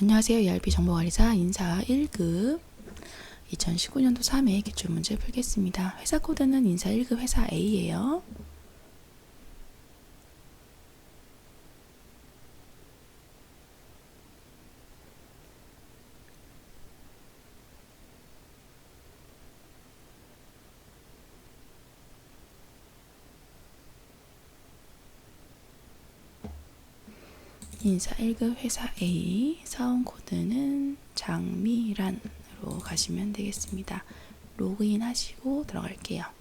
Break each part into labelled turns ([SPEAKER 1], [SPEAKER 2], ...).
[SPEAKER 1] 안녕하세요. ERP 정보관리사 인사 1급 2019년도 3회 기출문제 풀겠습니다. 회사 코드는 인사 1급 회사 A예요. 인사 1급 회사 A 사원 코드는 장미란으로 가시면 되겠습니다. 로그인 하시고 들어갈게요.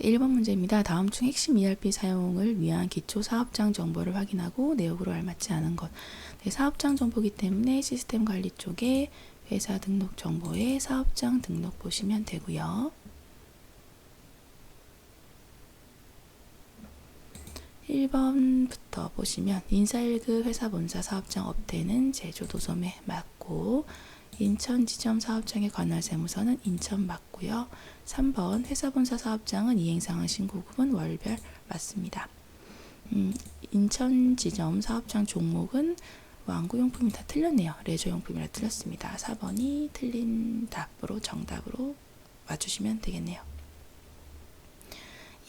[SPEAKER 1] 1번 문제입니다. 다음 중 핵심 ERP 사용을 위한 기초 사업장 정보를 확인하고 내역으로 알맞지 않은 것. 네, 사업장 정보기 때문에 시스템 관리 쪽에 회사 등록 정보에 사업장 등록 보시면 되고요. 1번부터 보시면 인사 1급 회사 본사 사업장 업태는 제조 도점에 맞고 인천 지점 사업장의 관할 세무서는 인천 맞고요. 3번 회사 본사 사업장은 이행상황 신고급은 월별 맞습니다. 음, 인천 지점 사업장 종목은 완구용품이 다 틀렸네요. 레저용품이라 틀렸습니다. 4번이 틀린 답으로 정답으로 맞추시면 되겠네요.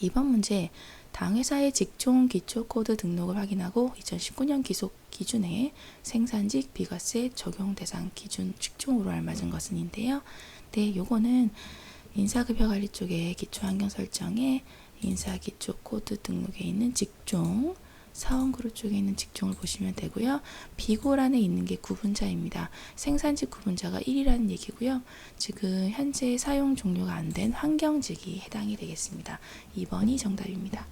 [SPEAKER 1] 2번 문제 당 회사의 직종 기초 코드 등록을 확인하고 2019년 기속 기준에 생산직 비과세 적용 대상 기준 직종으로 알맞은 것은인데요. 네, 요거는 인사급여 관리 쪽에 기초 환경 설정에 인사 기초 코드 등록에 있는 직종 사원그룹 쪽에 있는 직종을 보시면 되고요. 비고란에 있는 게 구분자입니다. 생산직 구분자가 1이라는 얘기고요. 지금 현재 사용 종료가 안 된 환경직이 해당이 되겠습니다. 2번이 정답입니다.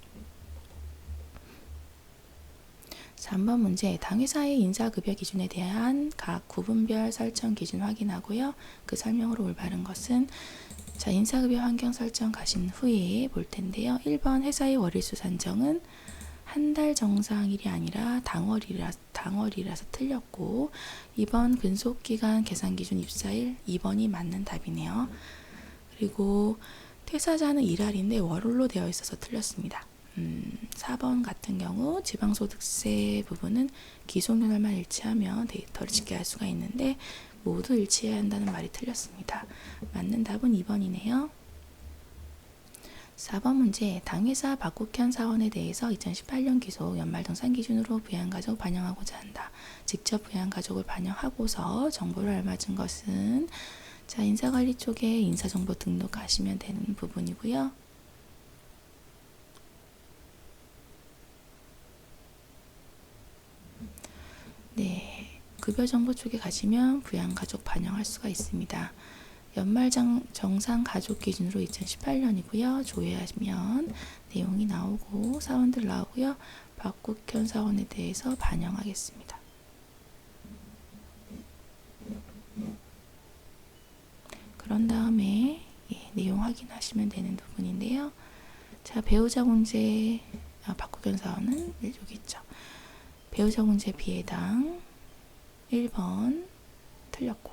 [SPEAKER 1] 3번 문제 당회사의 인사급여 기준에 대한 각 구분별 설정 기준 확인하고요. 그 설명으로 올바른 것은 자 인사급여 환경 설정 가신 후에 볼 텐데요. 1번 회사의 월일수 산정은 한 달 정상일이 아니라 당월이라, 당월이라서 틀렸고 2번 근속기간 계산 기준 입사일 2번이 맞는 답이네요. 그리고 퇴사자는 일할인데 월홀로 되어 있어서 틀렸습니다. 음, 4번 같은 경우 지방소득세 부분은 기속연월만 일치하면 데이터를 집계할 수가 있는데 모두 일치해야 한다는 말이 틀렸습니다. 맞는 답은 2번이네요. 4번 문제 당회사 박국현 사원에 대해서 2018년 기속 연말정산 기준으로 부양가족 반영하고자 한다. 직접 부양가족을 반영하고서 정보를 알맞은 것은 자 인사관리 쪽에 인사정보 등록 하시면 되는 부분이고요. 네, 급여 정보 쪽에 가시면 부양가족 반영할 수가 있습니다. 연말정 정상 가족 기준으로 2018년이고요. 조회하시면 내용이 나오고 사원들 나오고요. 박국현 사원에 대해서 반영하겠습니다. 그런 다음에 예, 내용 확인하시면 되는 부분인데요. 자 배우자 공제 아, 박국현 사원은 여기 있죠. 배우자 공제 비해당 1번 틀렸고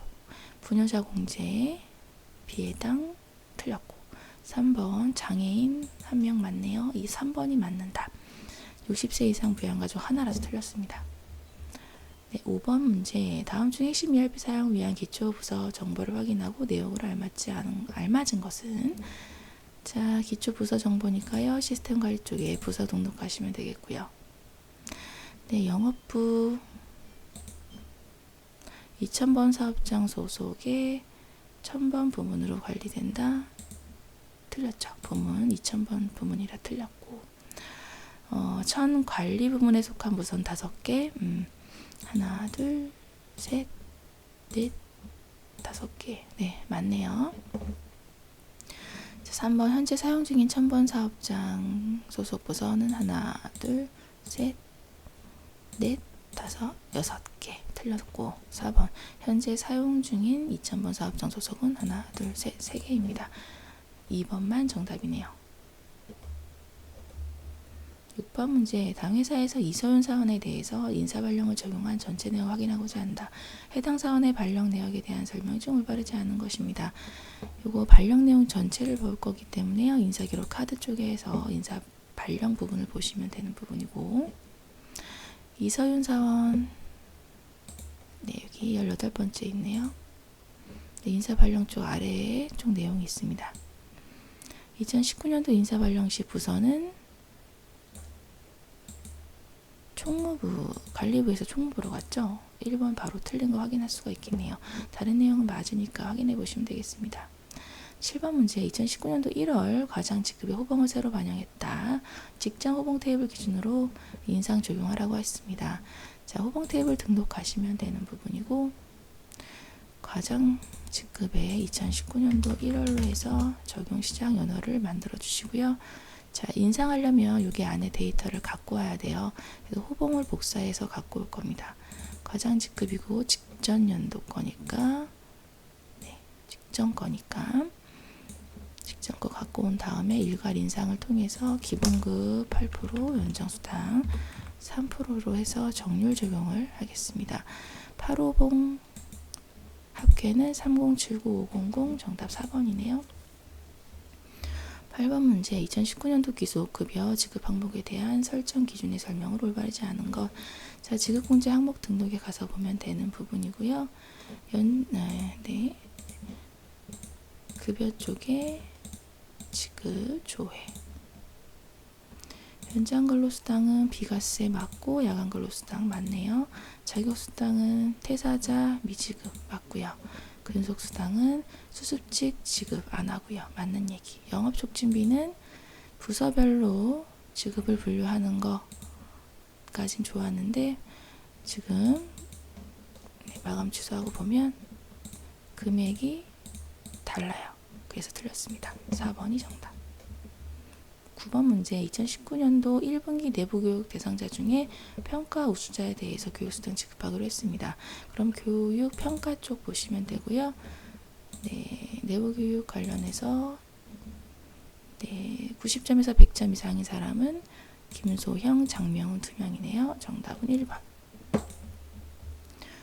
[SPEAKER 1] 부녀자 공제 비해당 틀렸고 3번 장애인 한 명 맞네요. 이 3번이 맞는 답. 60세 이상 부양가족 하나라서 틀렸습니다. 네, 5번 문제 다음 중 핵심 ERP 사용 위한 기초 부서 정보를 확인하고 내역을 알맞지 않은 알맞은 것은 자 기초 부서 정보니까요 시스템 관리 쪽에 부서 등록하시면 되겠고요. 네 영업부 2000번 사업장 소속의 1000번 부문으로 관리된다. 틀렸죠. 부문 2000번 부문이라 틀렸고 어, 천 관리 부문에 속한 부서는 다섯 개. 음, 하나, 둘, 셋, 넷, 다섯 개. 네, 맞네요. 자, 3번 현재 사용 중인 1000번 사업장 소속 부서는 하나, 둘, 셋, 넷, 다섯, 여섯 개 틀렸고 4번 현재 사용 중인 2000번 사업장 소속은 하나, 둘, 셋, 세 개입니다. 2번만 정답이네요. 6번 문제 당회사에서 이소윤 사원에 대해서 인사 발령을 적용한 전체 내용 을 확인하고자 한다. 해당 사원의 발령 내역에 대한 설명이 좀 올바르지 않은 것입니다. 요거 발령 내용 전체를 볼 거기 때문에요. 인사기록 카드 쪽에서 인사 발령 부분을 보시면 되는 부분이고 이서윤 사원 네, 여기 18번째 있네요. 네, 인사 발령 쪽 아래에 쪽 내용이 있습니다. 2019년도 인사 발령 시 부서는 총무부 관리부에서 총무부로 갔죠. 1번 바로 틀린 거 확인할 수가 있겠네요. 다른 내용은 맞으니까 확인해 보시면 되겠습니다. 7번 문제 2019년도 1월 과장 직급의 호봉을 새로 반영했다. 직장 호봉 테이블 기준으로 인상 적용하라고 했습니다. 자, 호봉 테이블 등록하시면 되는 부분이고 과장 직급에 2019년도 1월로 해서 적용 시장 연어를 만들어 주시고요. 자, 인상하려면 여기 안에 데이터를 갖고 와야 돼요. 그래서 호봉을 복사해서 갖고 올 겁니다. 과장 직급이고 직전 연도 거니까 네, 직전 거니까 직전 거 갖고 온 다음에 일괄 인상을 통해서 기본급 8% 연장수당 3%로 해서 정률 적용을 하겠습니다. 8호봉 합계는 3079-500 정답 4번이네요. 8번 문제 2019년도 기수급여 지급 항목에 대한 설정 기준의 설명을 올바르지 않은 것. 자, 지급공제 항목 등록에 가서 보면 되는 부분이고요. 연, 네, 네. 급여 쪽에 지급 조회. 연장 근로수당은 비과세 맞고 야간 근로수당 맞네요. 자격수당은 퇴사자 미지급 맞고요. 근속수당은 수습직 지급 안 하고요. 맞는 얘기. 영업촉진비는 부서별로 지급을 분류하는 것까진 좋았는데 지금 네, 마감 취소하고 보면 금액이 달라요. 그래서 틀렸습니다. 4번이 정답. 9번 문제 2019년도 1분기 내부교육 대상자 중에 평가 우수자에 대해서 교육수당 지급하기로 했습니다. 그럼 교육 평가 쪽 보시면 되고요. 네, 내부교육 관련해서 네, 90점에서 100점 이상인 사람은 김소형, 장명훈 두 명이네요. 정답은 1번.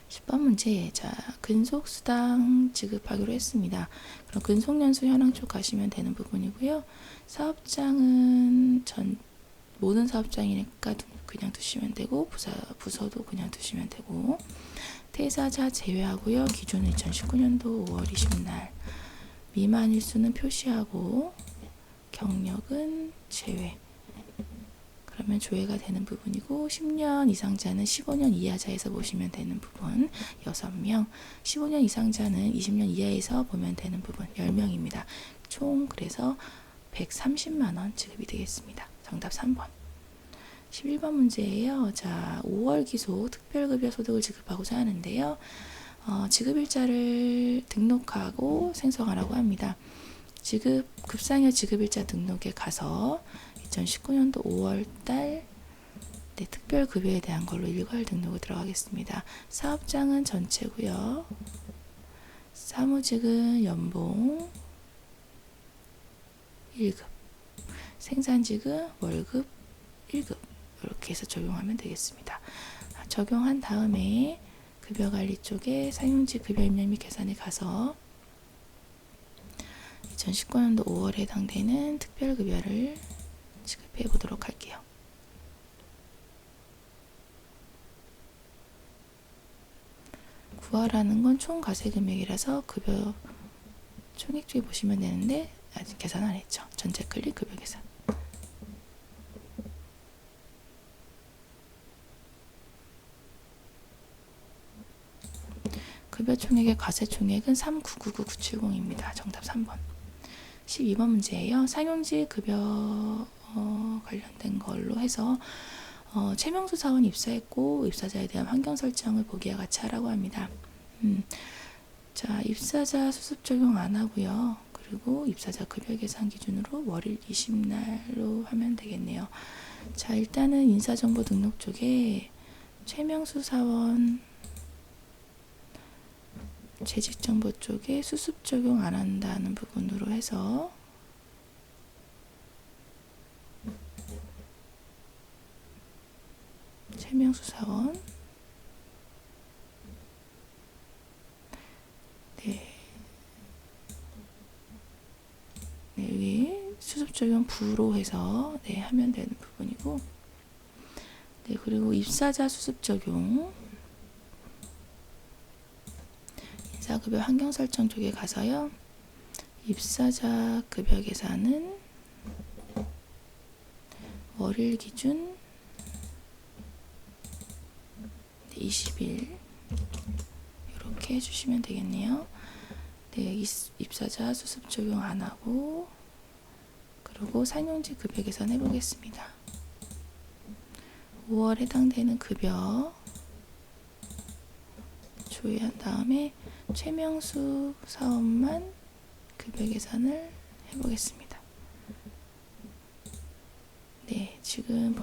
[SPEAKER 1] 10번 문제. 자, 근속 수당 지급하기로 했습니다. 그럼 근속 연수 현황 쪽 가시면 되는 부분이고요. 사업장은 전 모든 사업장이니까 그냥 두시면 되고 부서, 부서도 그냥 두시면 되고 퇴사자 제외하고요. 기준은 2019년도 5월 20날 미만일 수는 표시하고 경력은 제외 그러면 조회가 되는 부분이고 10년 이상자는 15년 이하자에서 보시면 되는 부분 6명 15년 이상자는 20년 이하에서 보면 되는 부분 10명입니다. 총 그래서 130만 원 지급이 되겠습니다. 정답 3번. 11번 문제예요. 자, 5월 기소 특별급여 소득을 지급하고자 하는데요. 어, 지급일자를 등록하고 생성하라고 합니다. 지급 급상여 지급일자 등록에 가서 2019년도 5월 달 네, 특별급여에 대한 걸로 일괄 등록을 들어가겠습니다. 사업장은 전체고요. 사무직은 연봉 1급, 생산직은 월급 1급 이렇게 해서 적용하면 되겠습니다. 적용한 다음에 급여관리 쪽에 사용직 급여 입력 및 계산에 가서 2019년도 5월에 해당되는 특별급여를 지급해 보도록 할게요. 구하라는 건 총 과세 금액이라서 급여 총액 쪽에 보시면 되는데 아직 계산 안 했죠. 전체 클릭 급여 계산. 급여 총액의 과세 총액은 3999970입니다. 정답 3번. 12번 문제예요. 상용직 급여 어, 관련된 걸로 해서 어, 최명수 사원 입사했고 입사자에 대한 환경 설정을 보기와 같이 하라고 합니다. 음, 자 입사자 수습 적용 안 하고요. 그리고 입사자 급여 계산 기준으로 월일 20날로 하면 되겠네요. 자, 일단은 인사정보 등록 쪽에 최명수 사원 재직정보 쪽에 수습 적용 안 한다는 부분으로 해서 최명수 사원. 네. 네, 여기 수습 적용 부로 해서 네, 하면 되는 부분이고. 네, 그리고 입사자 수습 적용. 인사급여 환경 설정 쪽에 가서요. 입사자 급여 계산은 월일 기준 20일 이렇게 해주시면 되겠네요. 네, 입- 입사자 수습 적용 안 하고 그리고 상용직 급여 계산해 보겠습니다. 5월 해당되는 급여 조회한 다음에 최명수 사업만 급여 계산을 해보겠습니다. 네, 지금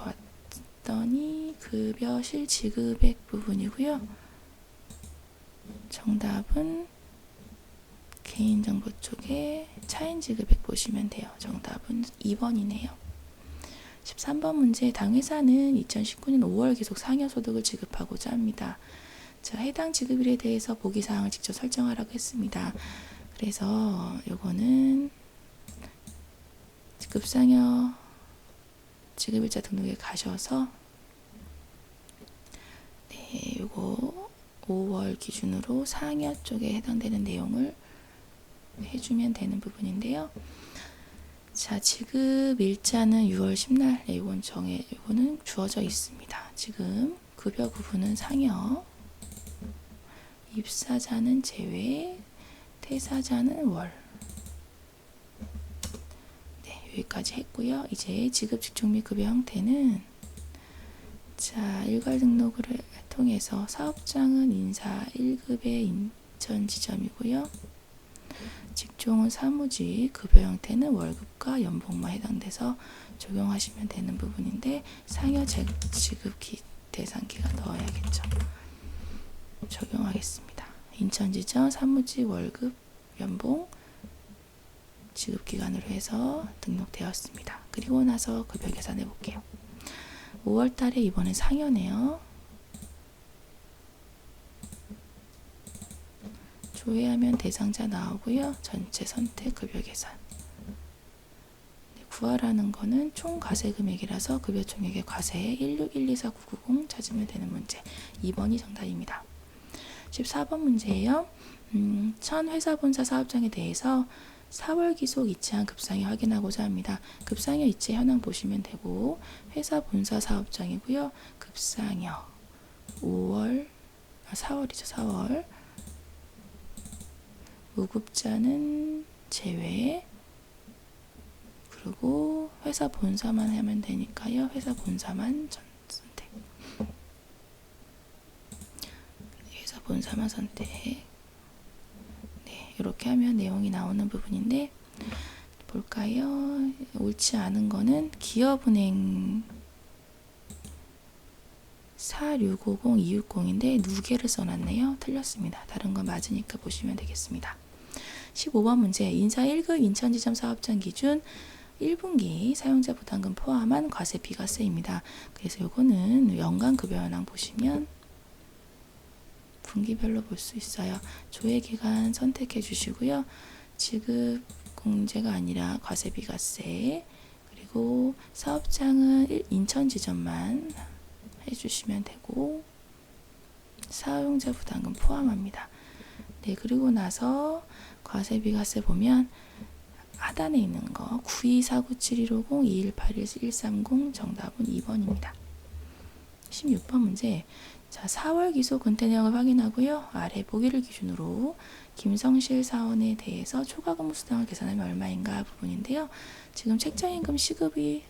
[SPEAKER 1] 봤더니 급여 실지급액 부분이고요. 정답은 개인정보 쪽에 차인지급액 보시면 돼요. 정답은 2번이네요. 13번 문제 당 회사는 2019년 5월 계속 상여소득을 지급하고자 합니다. 자, 해당 지급일에 대해서 보기 사항을 직접 설정하라고 했습니다. 그래서 요거는 급상여 지급일자 등록에 가셔서 네, 요거 5월 기준으로 상여 쪽에 해당되는 내용을 해주면 되는 부분인데요. 자, 지급 일자는 6월 10날, 네, 이건 정해, 이거는 주어져 있습니다. 지금 급여 부분은 상여, 입사자는 제외, 퇴사자는 월. 네, 여기까지 했고요. 이제 지급 직종 및 급여 형태는 자, 일괄 등록을 통해서 사업장은 인사 1급의 인천 지점이고요. 직종은 사무직, 급여 형태는 월급과 연봉만 해당돼서 적용하시면 되는 부분인데 상여 재- 지급 기, 대상 기간 넣어야겠죠. 적용하겠습니다. 인천지점 사무직 월급 연봉 지급 기간으로 해서 등록되었습니다. 그리고 나서 급여 계산해 볼게요. 5월 달에 이번에 상여네요. 조회하면 대상자 나오고요. 전체 선택 급여 계산. 네, 구하라는 거는 총 과세 금액이라서 급여 총액의 과세에 161249990 찾으면 되는 문제. 2번이 정답입니다. 14번 문제예요. 음, 천 회사 본사 사업장에 대해서 4월 기속 이체한 급상여 확인하고자 합니다. 급상여 이체 현황 보시면 되고 회사 본사 사업장이고요. 급상여 5월 아 4월이죠. 4월 무급자는 제외 그리고 회사 본사만 하면 되니까요. 회사 본사만 전 선택. 회사 본사만 선택. 네, 이렇게 하면 내용이 나오는 부분인데 볼까요? 옳지 않은 거는 기업은행 4650260인데 누계를 써놨네요. 틀렸습니다. 다른 건 맞으니까 보시면 되겠습니다. 15번 문제 인사 1급 인천지점 사업장 기준 1분기 사용자 부담금 포함한 과세 비과세입니다. 그래서 요거는 연간 급여 현황 보시면 분기별로 볼 수 있어요. 조회 기간 선택해 주시고요. 지급 공제가 아니라 과세 비과세 그리고 사업장은 일- 인천 지점만 해주시면 되고 사용자 부담금 포함합니다. 네 그리고 나서 과세 비과세 보면 하단에 있는 거 92497150-2181-130 정답은 2번입니다. 16번 문제 자 4월 기소 근태 내역을 확인하고요. 아래 보기를 기준으로 김성실 사원에 대해서 초과 근무 수당을 계산하면 얼마인가 부분인데요. 지금 책정임금 시급이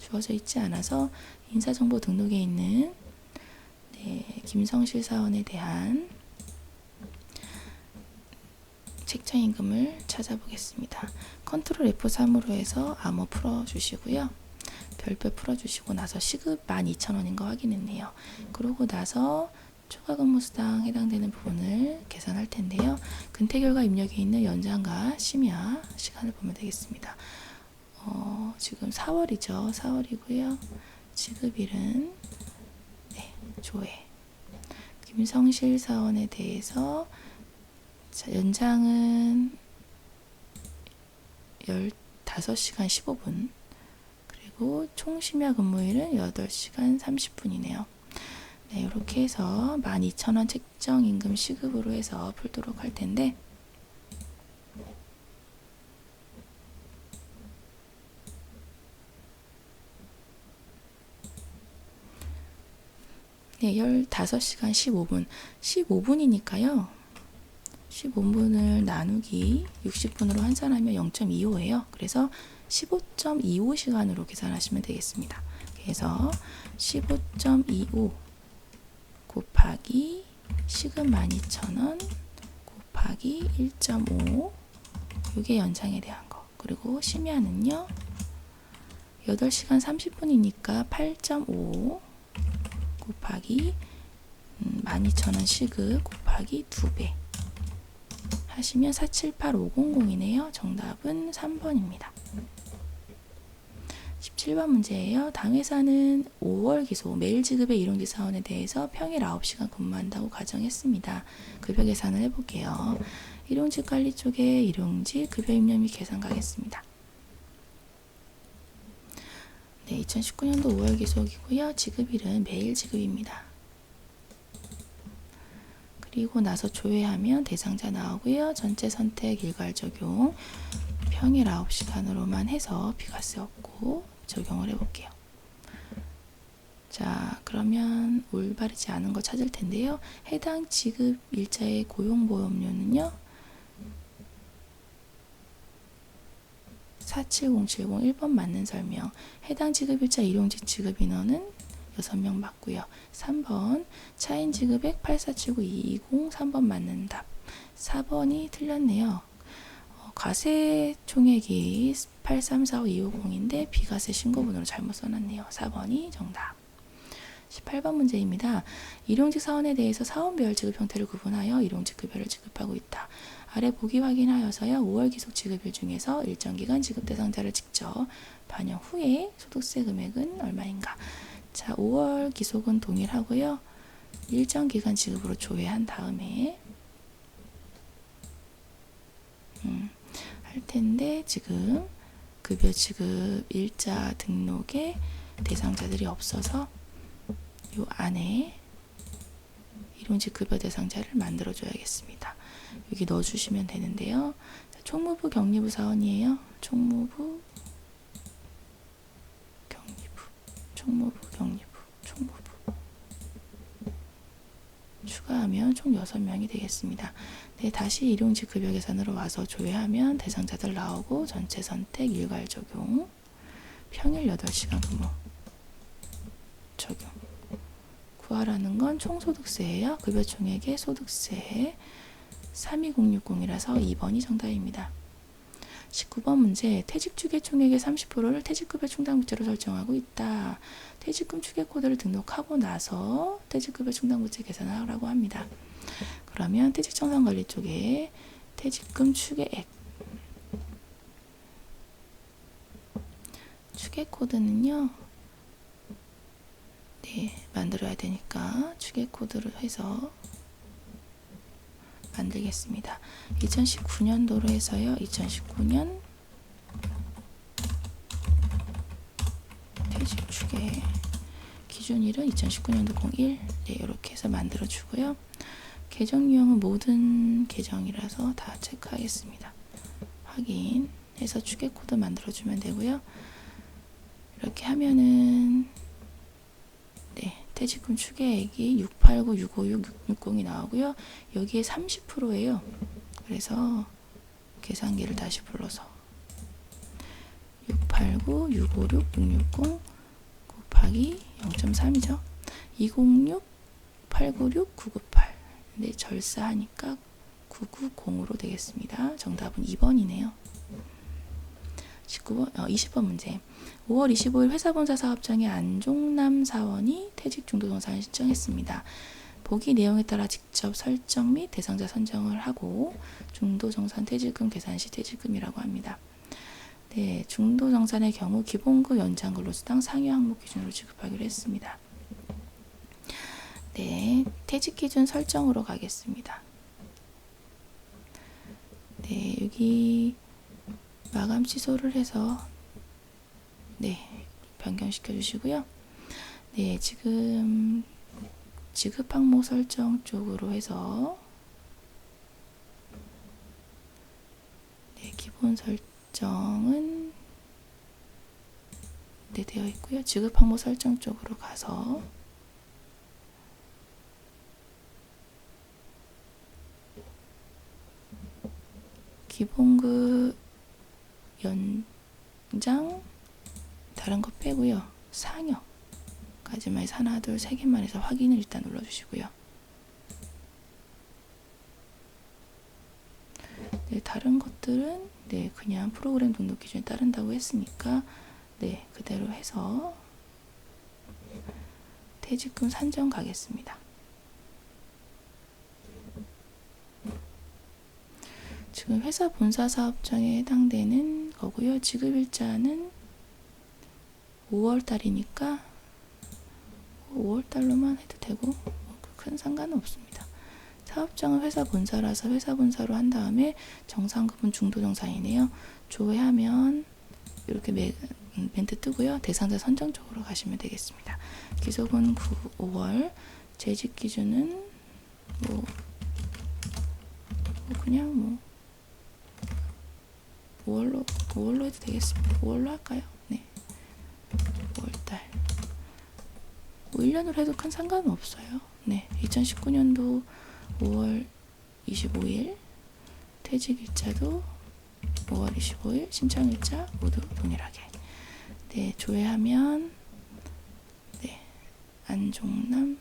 [SPEAKER 1] 주어져 있지 않아서 인사정보 등록에 있는 네, 김성실 사원에 대한 책정임금을 찾아보겠습니다. 컨트롤 F3으로 해서 암호 풀어주시고요. 별표 풀어주시고 나서 시급 12,000원인 거 확인했네요. 그러고 나서 추가 근무 수당 해당되는 부분을 계산할 텐데요. 근태 결과 입력에 있는 연장과 심야 시간을 보면 되겠습니다. 어, 지금 4월이죠. 4월이고요. 지급일은 네, 조회. 김성실 사원에 대해서 자, 연장은 15시간 15분. 그리고 총 심야 근무일은 8시간 30분이네요. 네, 이렇게 해서 12,000원 책정 임금 시급으로 해서 풀도록 할 텐데 네, 15시간 15분. 15분이니까요. 15분을 나누기 60분으로 환산하면 0.25예요. 그래서 15.25시간으로 계산하시면 되겠습니다. 그래서 15.25 곱하기 시급 12,000원 곱하기 1.5 이게 연장에 대한 거. 그리고 심야는요. 8시간 30분이니까 8.5 곱하기 음, 12,000원 시급 곱하기 2배 하시면 478500이네요. 정답은 3번입니다. 17번 문제예요. 당회사는 5월 기소 매일 지급의 일용직 사원에 대해서 평일 9시간 근무한다고 가정했습니다. 급여 계산을 해볼게요. 일용직 관리 쪽에 일용직 급여 입력 및 계산 가겠습니다. 네, 2019년도 5월 기속이고요. 지급일은 매일 지급입니다. 그리고 나서 조회하면 대상자 나오고요. 전체 선택 일괄 적용 평일 9시간으로만 해서 비과세 없고 적용을 해볼게요. 자, 그러면 올바르지 않은 거 찾을 텐데요. 해당 지급 일자의 고용보험료는요. 47070 1번 맞는 설명. 해당 지급일자 일용직 지급 인원은 6명 맞고요. 3번 차인 지급액 8479220 3번 맞는 답. 4번이 틀렸네요. 어, 과세 총액이 8345250인데 비과세 신고분으로 잘못 써놨네요. 4번이 정답. 18번 문제입니다. 일용직 사원에 대해서 사원별 지급 형태를 구분하여 일용직 급여를 지급하고 있다. 아래 보기 확인하여서요. 5월 기속 지급일 중에서 일정 기간 지급 대상자를 직접 반영 후에 소득세 금액은 얼마인가? 자, 5월 기속은 동일하고요. 일정 기간 지급으로 조회한 다음에 음, 할 텐데 지금 급여 지급 일자 등록에 대상자들이 없어서 요 안에 일용직 급여 대상자를 만들어 줘야겠습니다. 여기 넣어 주시면 되는데요. 총무부 격리부 사원이에요. 총무부 격리부 총무부 격리부 총무부 추가하면 총 6명이 되겠습니다. 네, 다시 일용직 급여 계산으로 와서 조회하면 대상자들 나오고 전체 선택 일괄 적용 평일 8시간 근무 적용 구하라는 건 총소득세예요. 급여 총액의 소득세 32060이라서 2번이 정답입니다. 19번 문제 퇴직 추계 총액의 30%를 퇴직급여 충당부채로 설정하고 있다. 퇴직금 추계 코드를 등록하고 나서 퇴직급여 충당부채 계산을 하라고 합니다. 그러면 퇴직청산 관리 쪽에 퇴직금 추계액 추계 코드는요. 네, 만들어야 되니까 추계 코드를 해서 만들겠습니다. 2019년도로 해서요. 2019년 퇴직 추계 기준일은 2019년도 01 네, 이렇게 해서 만들어 주고요. 계정 유형은 모든 계정이라서 다 체크하겠습니다. 확인해서 추계 코드 만들어 주면 되고요. 이렇게 하면은 네, 퇴직금 추계액이 689, 656, 660이 나오고요. 여기에 30%예요. 그래서 계산기를 다시 불러서 689, 656, 660 곱하기 0.3이죠. 206, 896, 998. 근데 절사하니까 990으로 되겠습니다. 정답은 2번이네요. 19번, 어, 20번 문제. 5월 25일 회사본사 사업장의 안종남 사원이 퇴직 중도정산을 신청했습니다. 보기 내용에 따라 직접 설정 및 대상자 선정을 하고 중도 정산 퇴직금 계산 시 퇴직금이라고 합니다. 네, 중도 정산의 경우 기본급 연장근로수당 상위 항목 기준으로 지급하기로 했습니다. 네, 퇴직 기준 설정으로 가겠습니다. 네, 여기 마감 취소를 해서 네, 변경시켜 주시고요. 네, 지금 지급 항목 설정 쪽으로 해서 네, 기본 설정은 네, 되어 있고요. 지급 항목 설정 쪽으로 가서 기본급 연장 다른 거 빼고요. 상여까지만 해서 하나, 둘, 세 개만 해서 확인을 일단 눌러주시고요. 네, 다른 것들은 네, 그냥 프로그램 등록 기준에 따른다고 했으니까 네, 그대로 해서 퇴직금 산정 가겠습니다. 지금 회사 본사 사업장에 해당되는 거고요. 지급일자는 5월 달이니까 5월 달로만 해도 되고 뭐큰 상관은 없습니다. 사업장은 회사 본사라서 회사 본사로 한 다음에 정상급은 중도정산이네요. 조회하면 이렇게 매, 음, 멘트 뜨고요. 대상자 선정 쪽으로 가시면 되겠습니다. 기속은 9, 5월, 재직 기준은 뭐, 뭐 그냥 뭐 5월로 5월로 해도 되겠습니다. 5월로 할까요? 네. 5월달. 뭐 1년으로 해도 큰 상관은 없어요. 네. 2019년도 5월 25일 퇴직 일자도 5월 25일 신청 일자 모두 동일하게. 네, 조회하면 네. 안종남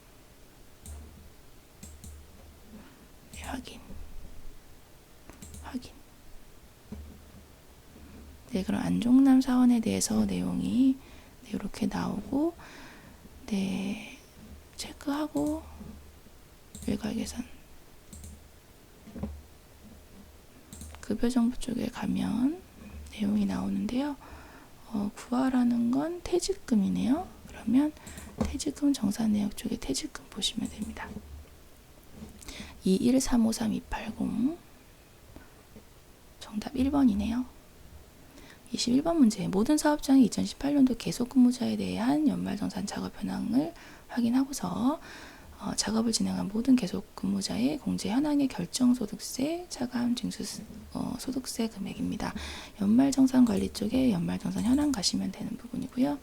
[SPEAKER 1] 네. 확인. 네, 그럼 안종남 사원에 대해서 내용이 네, 이렇게 나오고, 네, 체크하고, 일괄 계산. 급여 정보 쪽에 가면 내용이 나오는데요. 어, 구하라는 건 퇴직금이네요. 그러면 퇴직금 정산 내역 쪽에 퇴직금 보시면 됩니다. 21353-280 정답 1번이네요. 21번 문제. 모든 사업장이 2018년도 계속 근무자에 대한 연말정산 작업 현황을 확인하고서 어, 작업을 진행한 모든 계속 근무자의 공제 현황의 결정 소득세, 차감 징수 어, 소득세 금액입니다. 연말정산 관리 쪽에 연말정산 현황 가시면 되는 부분이고요.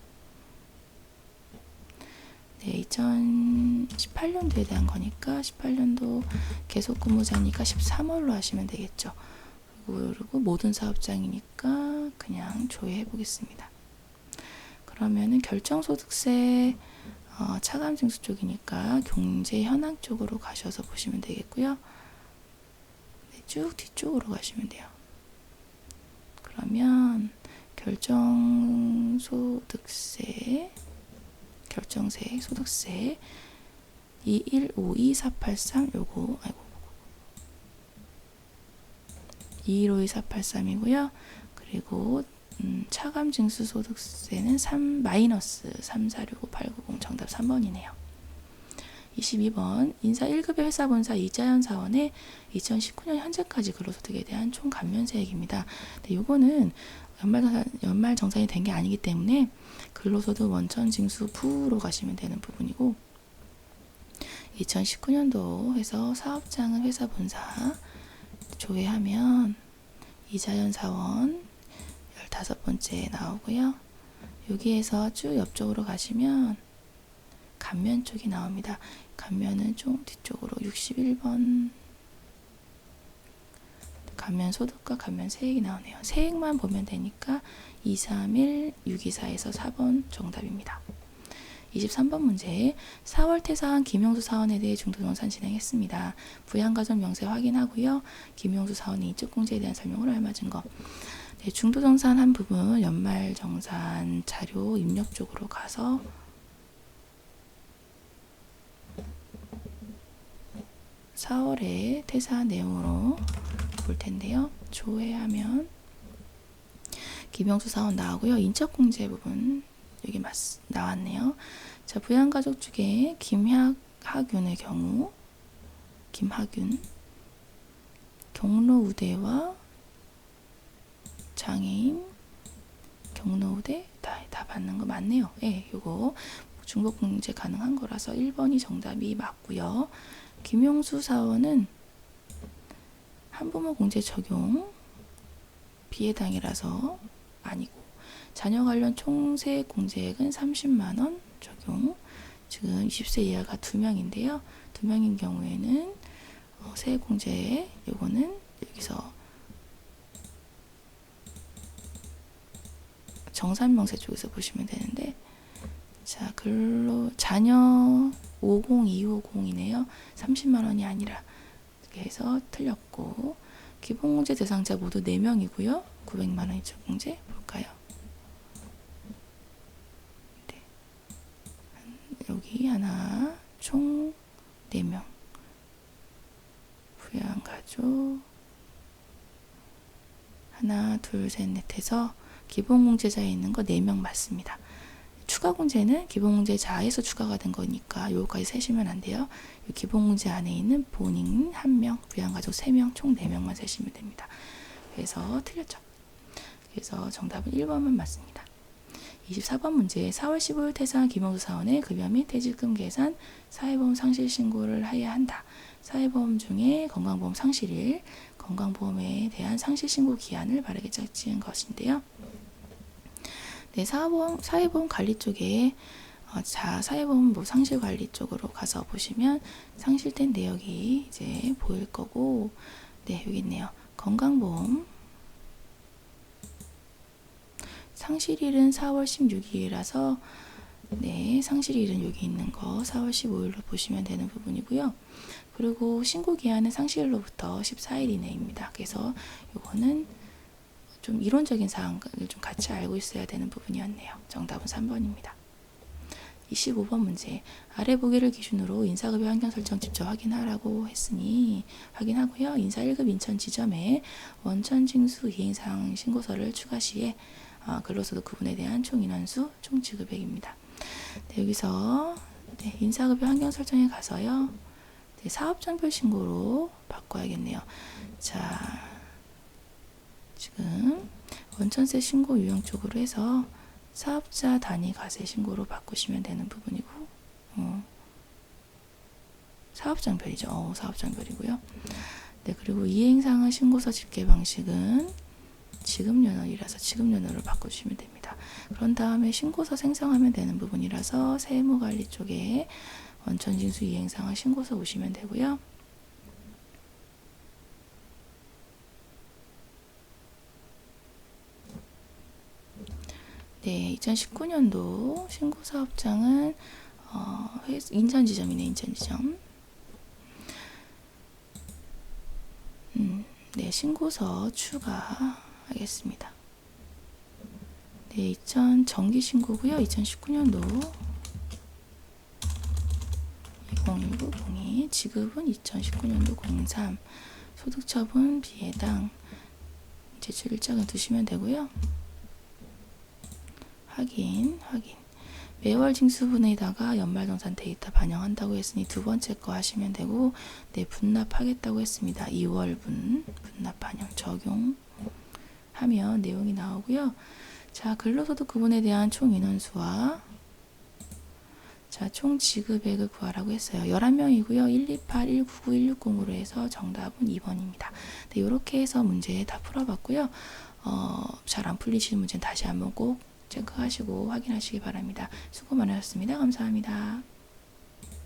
[SPEAKER 1] 네, 2018년도에 대한 거니까 18년도 계속 근무자니까 13월로 하시면 되겠죠. 그리고 모든 사업장이니까 그냥 조회해 보겠습니다. 그러면은 결정소득세 어, 차감징수 쪽이니까 경제 현황 쪽으로 가셔서 보시면 되겠고요. 네, 쭉 뒤쪽으로 가시면 돼요. 그러면 결정소득세 결정세 소득세 2152483 요거 아이고 2152-483이고요. 그리고 음, 차감 징수 소득세는 3 마이너스 3465890 정답 3번이네요. 22번 인사 1급의 회사 본사 이자연 사원의 2019년 현재까지 근로소득에 대한 총 감면세액입니다. 네, 요거는 연말 연말 정산이 된 게 아니기 때문에 근로소득 원천 징수 부로 가시면 되는 부분이고 2019년도 해서 사업장은 회사 본사 조회하면 이자연 사원 15번째 나오고요. 여기에서 쭉 옆쪽으로 가시면 감면 쪽이 나옵니다. 감면은 좀 뒤쪽으로 61번 감면 소득과 감면 세액이 나오네요. 세액만 보면 되니까 231, 624에서 4번 정답입니다. 23번 문제 4월 퇴사한 김용수 사원에 대해 중도정산 진행했습니다. 부양가정 명세 확인하고요. 김용수 사원이 이쪽 공제에 대한 설명을 알맞은 거. 네, 중도정산 한 부분 연말정산 자료 입력 쪽으로 가서 (4월에) 퇴사 내용으로 볼 텐데요. 조회하면 김영수 사원 나오고요. 인적 공제 부분 여기 맞, 나왔네요. 자, 부양가족 중에 김학 김학윤의 경우 김학윤 경로 우대와 장애인 경로 우대 다, 다 받는 거 맞네요. 예, 요거 중복 문제 가능한 거라서 1번이 정답이 맞고요. 김용수 사원은 한부모 공제 적용 비해당이라서 아니고 자녀 관련 총세 공제액은 30만 원 적용. 지금 20세 이하가 두 명인데요. 두 명인 경우에는 어, 세액 공제 요거는 여기서 정산명세 쪽에서 보시면 되는데 자 근로 자녀 50250이네요. 30만 원이 아니라 이렇게 해서 틀렸고 기본공제 대상자 모두 4명이고요. 900만 원이죠. 공제 볼까요? 네. 여기 하나 총 4명 부양 가족 하나 둘 셋 넷 해서 기본공제자에 있는 거 4명 맞습니다. 추가 공제는 기본공제자에서 추가가 된 거니까 요거까지 세시면 안 돼요. 요 기본공제 안에 있는 본인 1명, 부양가족 3명, 총 4명만 세시면 됩니다. 그래서 틀렸죠. 그래서 정답은 1번만 맞습니다. 24번 문제 4월 15일 퇴사한 김홍수 사원의 급여 및 퇴직금 계산, 사회보험 상실 신고를 해야 한다. 사회보험 중에 건강보험 상실일, 건강보험에 대한 상실 신고 기한을 바르게 짝지은 것인데요. 네, 사회보험, 사회보험 관리 쪽에 어, 자 사회보험 뭐 상실 관리 쪽으로 가서 보시면 상실된 내역이 이제 보일 거고, 네 여기 있네요. 건강보험 상실일은 4월 16일이라서 네 상실일은 여기 있는 거 4월 15일로 보시면 되는 부분이고요. 그리고 신고 기한은 상실일로부터 14일 이내입니다. 그래서 요거는 좀 이론적인 사항을 좀 같이 알고 있어야 되는 부분이었네요. 정답은 3번입니다. 25번 문제. 아래 보기를 기준으로 인사급여 환경 설정 직접 확인하라고 했으니 확인하고요. 인사 1급 인천 지점에 원천 징수 이행사항 신고서를 추가 시에 아, 근로소득 구분에 대한 총 인원수, 총 지급액입니다. 네, 여기서 네, 인사급여 환경 설정에 가서요. 네, 사업장별 신고로 바꿔야겠네요. 자, 지금 원천세 신고 유형 쪽으로 해서 사업자 단위 과세 신고로 바꾸시면 되는 부분이고, 어, 사업장별이죠. 어, 사업장별이고요. 네, 그리고 이행상의 신고서 집계 방식은 지급 연월이라서 지급 연월을 바꿔주시면 됩니다. 그런 다음에 신고서 생성하면 되는 부분이라서 세무관리 쪽에 원천 징수 이행상의 신고서 오시면 되고요. 네, 2019년도 신고 사업장은 어, 회- 인천 지점이네, 인천 지점. 음, 네, 신고서 추가 하겠습니다. 네, 2000 정기 신고고요. 2019년도 201902 지급은 2019년도 03 소득처분 비해당 제출 일정을 두시면 되고요. 확인, 확인. 매월 징수분에다가 연말정산 데이터 반영한다고 했으니 두 번째 거 하시면 되고, 네, 분납하겠다고 했습니다. 2월분 분납 반영 적용 하면 내용이 나오고요. 자, 근로소득 구분에 대한 총 인원수와 자, 총 지급액을 구하라고 했어요. 11명이고요. 128, 199, 160으로 해서 정답은 2번입니다. 네, 이렇게 해서 문제 다 풀어봤고요. 어, 잘 안 풀리시는 문제는 다시 한번 꼭 체크하시고 확인하시기 바랍니다. 수고 많으셨습니다. 감사합니다.